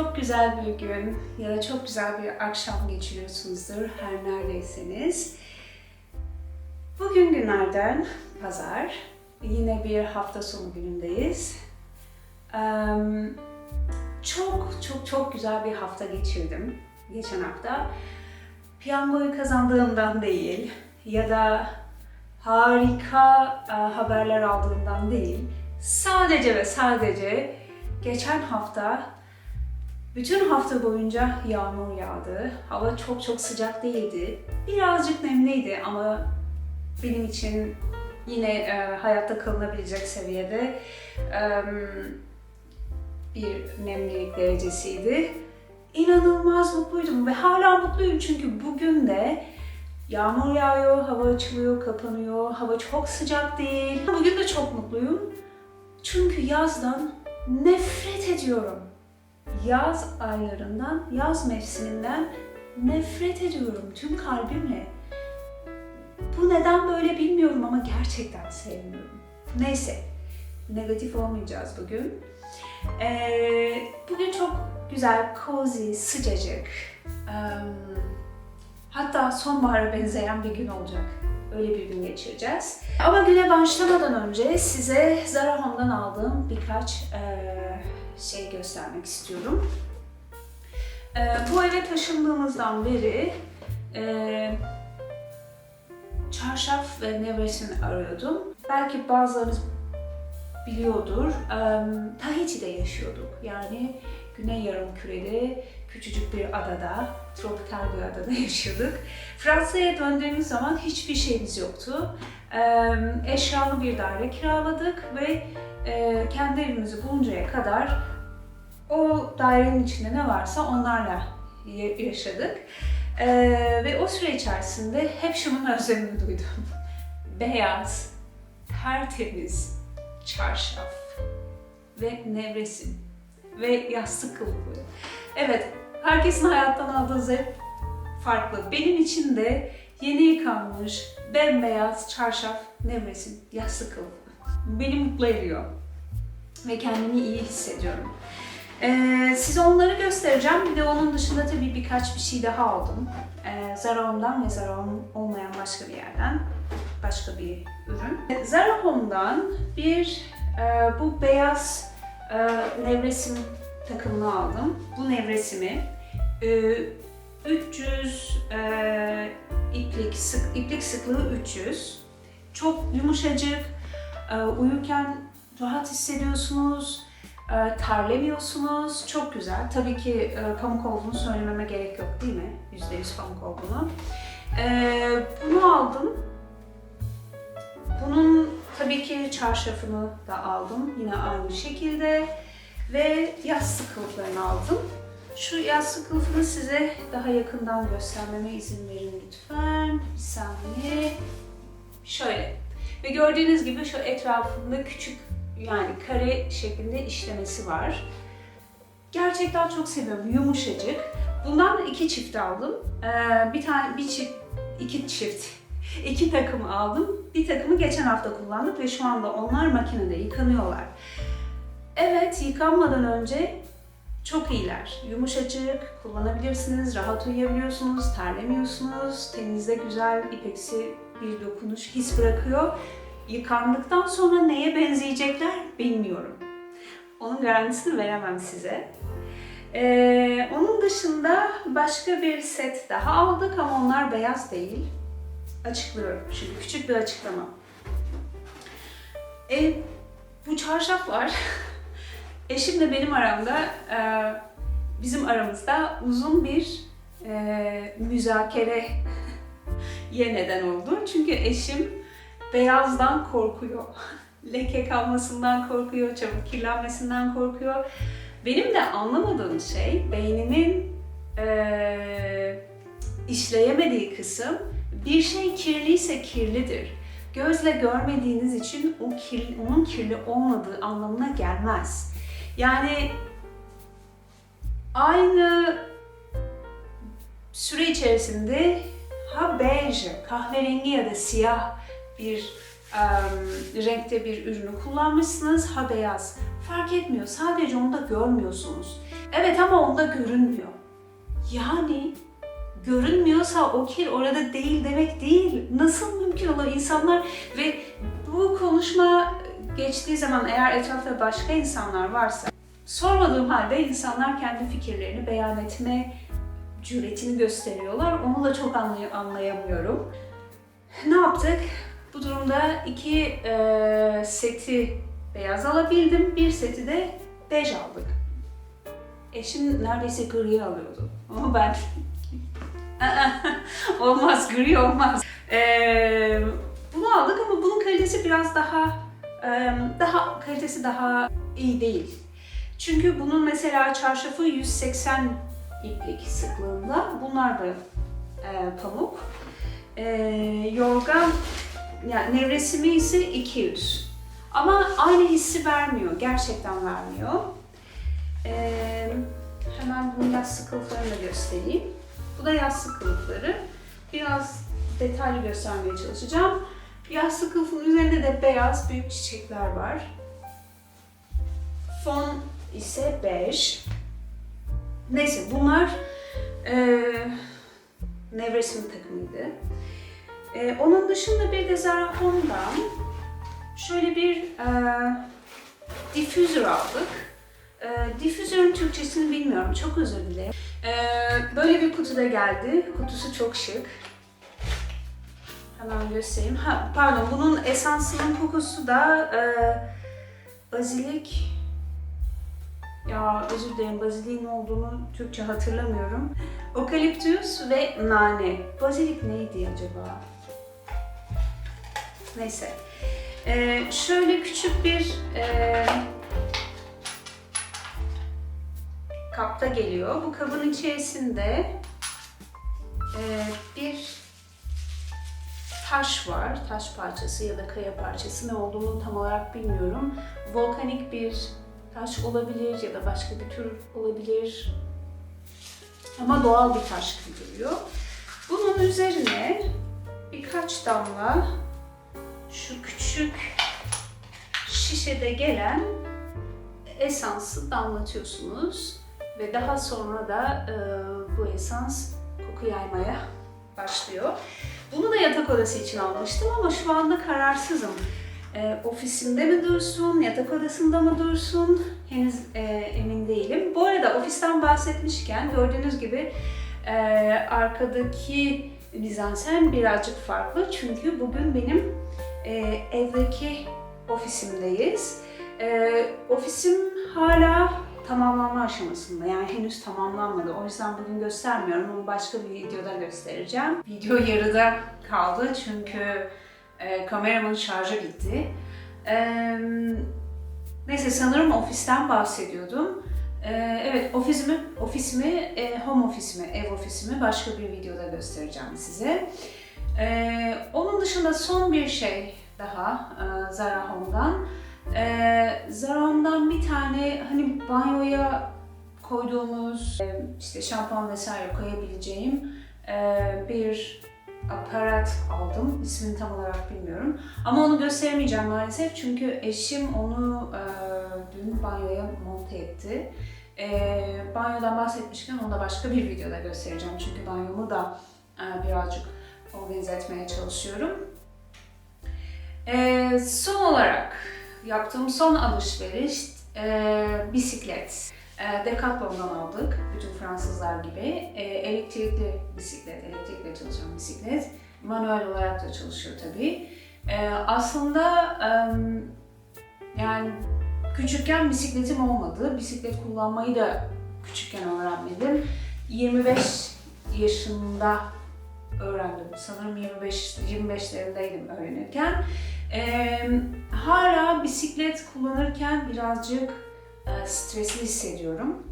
Çok güzel bir gün ya da çok güzel bir akşam geçiriyorsunuzdur her neredeyseniz. Bugün günlerden pazar. Yine bir hafta sonu günündeyiz. Çok çok çok güzel bir hafta geçirdim geçen hafta. Piyangoyu kazandığımdan değil ya da harika e, haberler aldığımdan değil. Sadece ve sadece geçen hafta bütün hafta boyunca yağmur yağdı. Hava çok çok sıcak değildi. Birazcık nemliydi ama benim için yine e, hayatta kalınabilecek seviyede e, bir nemlilik derecesiydi. İnanılmaz mutluydum ve hala mutluyum çünkü bugün de yağmur yağıyor, hava açılıyor, kapanıyor, hava çok sıcak değil. Bugün de çok mutluyum çünkü yazdan nefret ediyorum yaz aylarından, yaz mevsiminden nefret ediyorum tüm kalbimle. Bu neden böyle bilmiyorum ama gerçekten sevmiyorum. Neyse, negatif olmayacağız bugün. Ee, bugün çok güzel, cozy, sıcacık, em, hatta sonbahara benzeyen bir gün olacak. Öyle bir gün geçireceğiz. Ama güne başlamadan önce size Zara Home'dan aldığım birkaç eee, şey göstermek istiyorum. Eee, bu eve taşındığımızdan beri eee, çarşaf ve nevresim arıyordum. Belki bazılarınız biliyordur. Em, Tahiti'de yaşıyorduk. Yani Güney Yarımküre'de küçücük bir adada, tropikal bir adada yaşıyorduk. Fransa'ya döndüğümüz zaman hiçbir şeyimiz yoktu. Em, Eşyalı bir daire kiraladık ve e, kendi evimizi buluncaya kadar o dairenin içinde ne varsa onlarla ya- yaşadık. E, ve o süre içerisinde hep şunun özlemini duydum. Beyaz, tertemiz, çarşaf ve nevresim ve yastık kılıfı. Evet, herkesin hayattan aldığı zevk farklı. Benim için de yeni yıkanmış, bembeyaz çarşaf, nevresim, yastık kılıfı. Beni mutlu ediyor ve kendimi iyi hissediyorum. Ee, size onları göstereceğim. Bir de onun dışında tabii birkaç bir şey daha aldım. Ee, Zara ve Zara olmayan başka bir yerden başka bir ürün. Zara Home'dan bir e, bu beyaz e, nevresim takımını aldım. Bu nevresimi e, 300 e, iplik sık iplik sıklığı 300. Çok yumuşacık. e, uyurken rahat hissediyorsunuz. e, terlemiyorsunuz. Çok güzel. Tabii ki e, pamuk olduğunu söylememe gerek yok değil mi? %100 pamuk olduğunu. E, bunu aldım. Bunun tabii ki çarşafını da aldım. Yine aynı şekilde. Ve yastık kılıflarını aldım. Şu yastık kılıfını size daha yakından göstermeme izin verin lütfen. Bir saniye. Şöyle. Ve gördüğünüz gibi şu etrafında küçük yani kare şeklinde işlemesi var. Gerçekten çok seviyorum. Yumuşacık. Bundan da iki çift aldım. Ee, bir tane, bir çift, iki çift, iki takım aldım. Bir takımı geçen hafta kullandık ve şu anda onlar makinede yıkanıyorlar. Evet, yıkanmadan önce çok iyiler. Yumuşacık, kullanabilirsiniz, rahat uyuyabiliyorsunuz, terlemiyorsunuz, teninize güzel ipeksi bir dokunuş, his bırakıyor. Yıkandıktan sonra neye benzeyecekler bilmiyorum. Onun garantisini veremem size. Ee, onun dışında başka bir set daha aldık ama onlar beyaz değil. Açıklıyorum şimdi küçük bir açıklama. E, bu çarşaflar eşimle benim aramda e, bizim aramızda uzun bir e, müzakere ye neden oldu. Çünkü eşim beyazdan korkuyor. Leke kalmasından korkuyor, çabuk kirlenmesinden korkuyor. Benim de anlamadığım şey beynimin eee, işleyemediği kısım bir şey kirliyse kirlidir. Gözle görmediğiniz için o kirli, onun kirli olmadığı anlamına gelmez. Yani aynı süre içerisinde ha bej, kahverengi ya da siyah bir em, renkte bir ürünü kullanmışsınız ha beyaz. Fark etmiyor. Sadece onu da görmüyorsunuz. Evet ama onda görünmüyor. Yani görünmüyorsa o kil orada değil demek değil. Nasıl mümkün olur insanlar ve bu konuşma geçtiği zaman eğer etrafta başka insanlar varsa sormadığım halde insanlar kendi fikirlerini beyan etme cüretini gösteriyorlar. Onu da çok anlay- anlayamıyorum. Ne yaptık? Bu durumda iki e, seti beyaz alabildim. Bir seti de bej aldık. Eşim neredeyse gri alıyordu. Ama ben olmaz gri olmaz. Ee, bunu aldık ama bunun kalitesi biraz daha daha kalitesi daha iyi değil. Çünkü bunun mesela çarşafı 180 iplik sıklığında. Bunlar da e, pamuk. E, yorgan yani nevresimi ise 200. Ama aynı hissi vermiyor. Gerçekten vermiyor. Ee, hemen bunun yastık kılıflarını da göstereyim. Bu da yastık kılıfları. Biraz detaylı göstermeye çalışacağım. Yastık kılıfın üzerinde de beyaz büyük çiçekler var. Fon ise bej. Neyse bunlar e, nevresim takımıydı. E, onun dışında bir de Zara Home'dan şöyle bir e, diffuser aldık. E, diffuser'ın Türkçesini bilmiyorum. Çok özür dilerim. E, böyle bir kutuda geldi. Kutusu çok şık. Hemen göstereyim. Ha, pardon, bunun esansının kokusu da e, bazilik. Ya özür dilerim, baziliğin olduğunu Türkçe hatırlamıyorum. Okaliptüs ve nane. Bazilik neydi acaba? Neyse. E, şöyle küçük bir e, kapta geliyor. Bu kabın içerisinde e, bir taş var. Taş parçası ya da kaya parçası ne olduğunu tam olarak bilmiyorum. Volkanik bir taş olabilir ya da başka bir tür olabilir. Ama doğal bir taş gibi duruyor. Bunun üzerine birkaç damla şu küçük şişede gelen esansı damlatıyorsunuz ve daha sonra da e, bu esans koku yaymaya başlıyor. Bunu da yatak odası için almıştım ama şu anda kararsızım. E, ofisimde mi dursun, yatak odasında mı dursun henüz e, emin değilim. Bu arada ofisten bahsetmişken gördüğünüz gibi e, arkadaki mizansen birazcık farklı. Çünkü bugün benim e, evdeki ofisimdeyiz. E, ofisim hala tamamlanma aşamasında yani henüz tamamlanmadı. O yüzden bugün göstermiyorum ama başka bir videoda göstereceğim. Video yarıda kaldı çünkü e, kameramın şarjı bitti. E, neyse sanırım ofisten bahsediyordum. E, evet ofisimi, ofisimi, e, home ofisimi, ev ofisimi başka bir videoda göstereceğim size. E, onun dışında son bir şey daha e, Zara Home'dan. Ee, Zara Home'dan bir tane hani banyoya koyduğumuz e, işte şampuan vesaire koyabileceğim e, bir aparat aldım. İsmini tam olarak bilmiyorum. Ama onu gösteremeyeceğim maalesef çünkü eşim onu e, dün banyoya monte etti. Banyodan bahsetmişken onu da başka bir videoda göstereceğim. Çünkü banyomu da birazcık organize etmeye çalışıyorum. Son olarak yaptığım son alışveriş e, bisiklet. E, Decathlon'dan aldık, bütün Fransızlar gibi. E, elektrikli bisiklet, elektrikle çalışan bisiklet. Manuel olarak da çalışıyor tabii. E, aslında e, yani küçükken bisikletim olmadı. Bisiklet kullanmayı da küçükken öğrenmedim. 25 yaşında öğrendim. Sanırım 25 25'lerindeydim öğrenirken. Ee, hala bisiklet kullanırken birazcık e, stresli hissediyorum.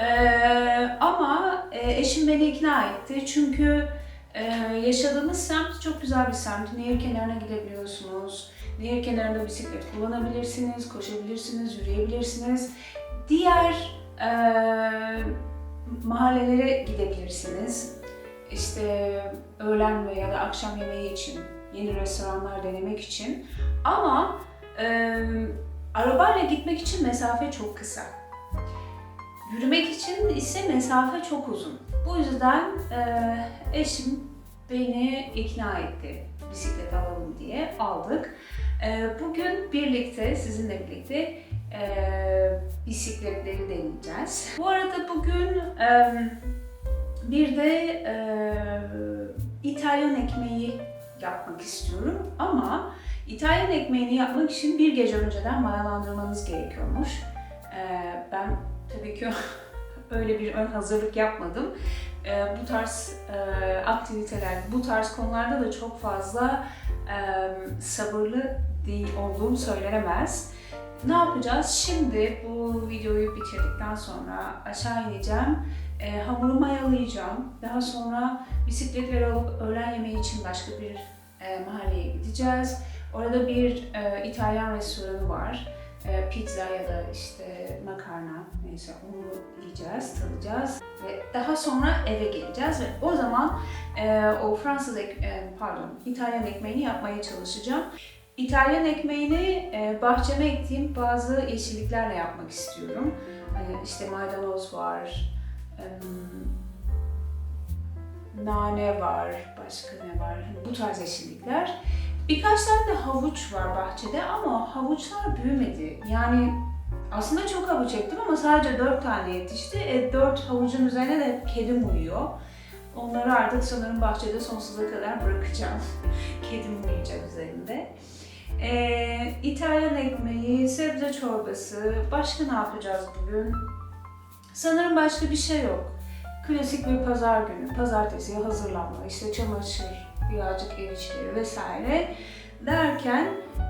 Ee, ama e, eşim beni ikna etti çünkü e, yaşadığımız semt çok güzel bir semt. Nehir kenarına gidebiliyorsunuz. Nehir kenarında bisiklet kullanabilirsiniz, koşabilirsiniz, yürüyebilirsiniz. Diğer e, mahallelere gidebilirsiniz. İşte öğlen veya da akşam yemeği için yeni restoranlar denemek için. Ama e, arabayla gitmek için mesafe çok kısa. Yürümek için ise mesafe çok uzun. Bu yüzden e, eşim beni ikna etti bisiklet alalım diye aldık. E, bugün birlikte, sizinle birlikte e, bisikletleri deneyeceğiz. Bu arada bugün e, bir de e, İtalyan ekmeği yapmak istiyorum ama İtalyan ekmeğini yapmak için bir gece önceden mayalandırmanız gerekiyormuş. Ee, ben tabii ki öyle bir ön hazırlık yapmadım. Ee, bu tarz e, aktiviteler, bu tarz konularda da çok fazla e, sabırlı değil olduğum söylenemez. Ne yapacağız? Şimdi bu videoyu bitirdikten sonra aşağı ineceğim. E, hamuru mayalayacağım. Daha sonra bisikletleri alıp öğlen yemeği için başka bir e, mahalleye gideceğiz. Orada bir e, İtalyan restoranı var. E, pizza ya da işte makarna neyse onu yiyeceğiz, tadacağız ve daha sonra eve geleceğiz ve o zaman e, o Fransız ek, e, pardon İtalyan ekmeğini yapmaya çalışacağım. İtalyan ekmeğini e, bahçeme ektiğim bazı yeşilliklerle yapmak istiyorum. E, işte maydanoz var, nane var, başka ne var? Hani bu tarz yeşillikler. Birkaç tane de havuç var bahçede ama havuçlar büyümedi. Yani aslında çok havuç ektim ama sadece 4 tane yetişti. E, 4 havucun üzerine de kedim uyuyor. Onları artık sanırım bahçede sonsuza kadar bırakacağım. kedim uyuyacak üzerinde. Ee, İtalyan ekmeği, sebze çorbası, başka ne yapacağız bugün? Sanırım başka bir şey yok. Klasik bir pazar günü, pazartesiye hazırlanma, işte çamaşır, birazcık ev işleri vesaire derken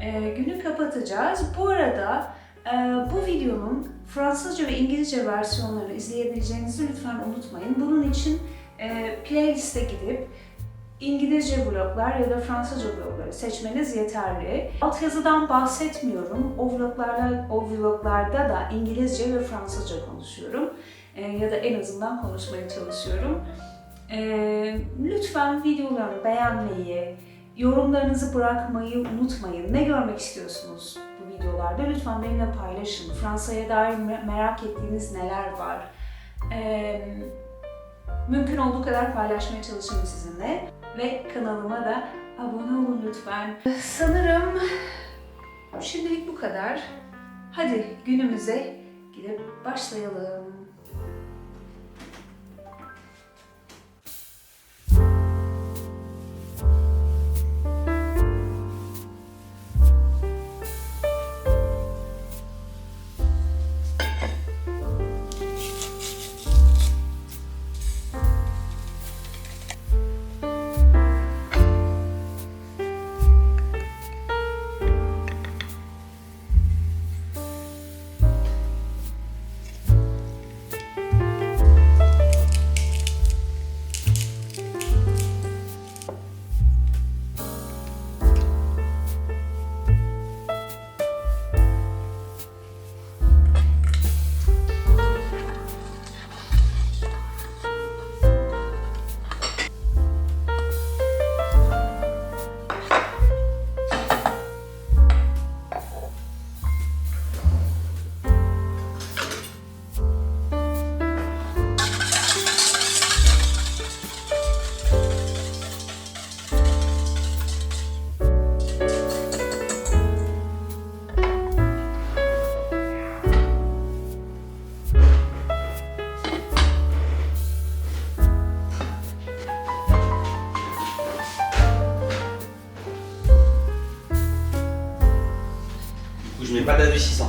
e, günü kapatacağız. Bu arada e, bu videonun Fransızca ve İngilizce versiyonlarını izleyebileceğinizi lütfen unutmayın. Bunun için e, playlist'e gidip İngilizce vloglar ya da Fransızca vlogları seçmeniz yeterli. Altyazıdan bahsetmiyorum. O vloglarla, o vloglarda da İngilizce ve Fransızca konuşuyorum. E, ya da en azından konuşmaya çalışıyorum. Ee, lütfen videolarımı beğenmeyi, yorumlarınızı bırakmayı unutmayın. Ne görmek istiyorsunuz bu videolarda? Lütfen benimle paylaşın. Fransa'ya dair merak ettiğiniz neler var? Ee, mümkün olduğu kadar paylaşmaya çalışırım sizinle. Ve kanalıma da abone olun lütfen. Sanırım şimdilik bu kadar. Hadi günümüze gidip başlayalım. 시선.